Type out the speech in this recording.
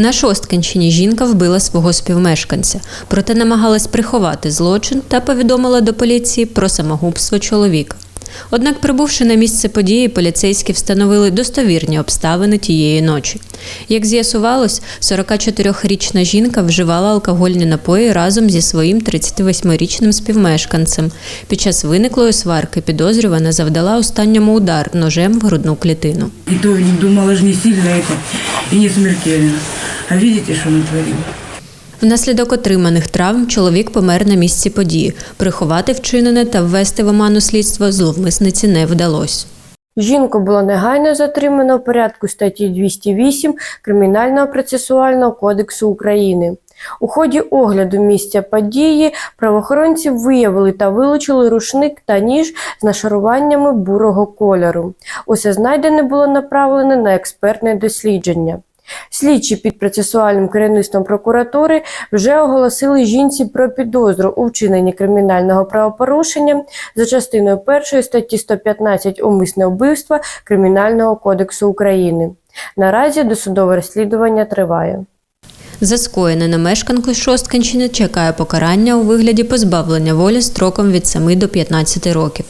На Шосткинщині жінка вбила свого співмешканця, проте намагалась приховати злочин та повідомила до поліції про самогубство чоловіка. Однак, прибувши на місце події, поліцейські встановили достовірні обставини тієї ночі. Як з'ясувалось, 44-річна жінка вживала алкогольні напої разом зі своїм 38-річним співмешканцем. Під час виниклої сварки підозрювана завдала останньому удар ножем в грудну клітину. И то думала же не сильно и не смертельно. А видите, что натворила? Внаслідок отриманих травм чоловік помер на місці події. Приховати вчинене та ввести в оману слідство зловмисниці не вдалося. Жінку було негайно затримано в порядку статті 208 Кримінального процесуального кодексу України. У ході огляду місця події правоохоронці виявили та вилучили рушник та ніж з нашаруваннями бурого кольору. Усе знайдене було направлене на експертне дослідження. Слідчі під процесуальним керівництвом прокуратури вже оголосили жінці про підозру у вчиненні кримінального правопорушення за частиною 1 статті 115 умисне вбивство Кримінального кодексу України. Наразі досудове розслідування триває. За скоєне на мешканку Шосткинщини чекає покарання у вигляді позбавлення волі строком від 7 до 15 років.